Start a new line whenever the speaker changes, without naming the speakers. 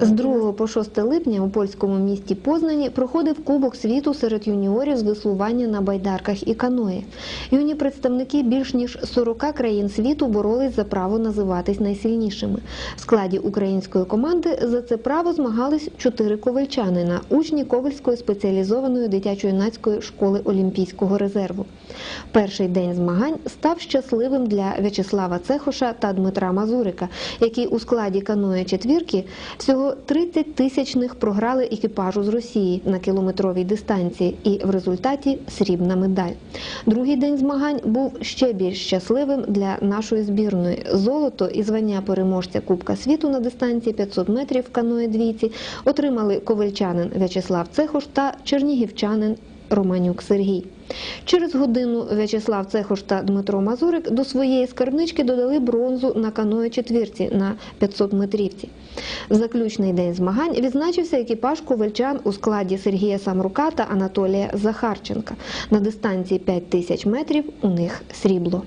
З 2 по 6 липня у польському місті Познані проходив Кубок світу серед юніорів з веслування на байдарках і каної. Юні представники більш ніж 40 країн світу боролись за право називатись найсильнішими. В складі української команди за це право змагались чотири ковальчанина, учні Ковальської спеціалізованої дитячо-юнацької школи Олімпійського резерву. Перший день змагань став щасливим для В'ячеслава Цехоша та Дмитра Мазурика, які у складі каної четвірки всього 30 тисячних програли екіпажу з Росії на кілометровій дистанції, і в результаті срібна медаль. Другий день змагань був ще більш щасливим для нашої збірної. Золото і звання переможця Кубка світу на дистанції 500 метрів каної двійці отримали ковальчанин В'ячеслав Цехош та чернігівчанин Романюк Сергій. Через годину В'ячеслав Цехош та Дмитро Мазурик до своєї скарбнички додали бронзу на каної четвірці на 500 метрівці. Заключний день змагань відзначився екіпаж ковальчан у складі Сергія Самрука та Анатолія Захарченка. На дистанції 5 тисяч метрів у них срібло.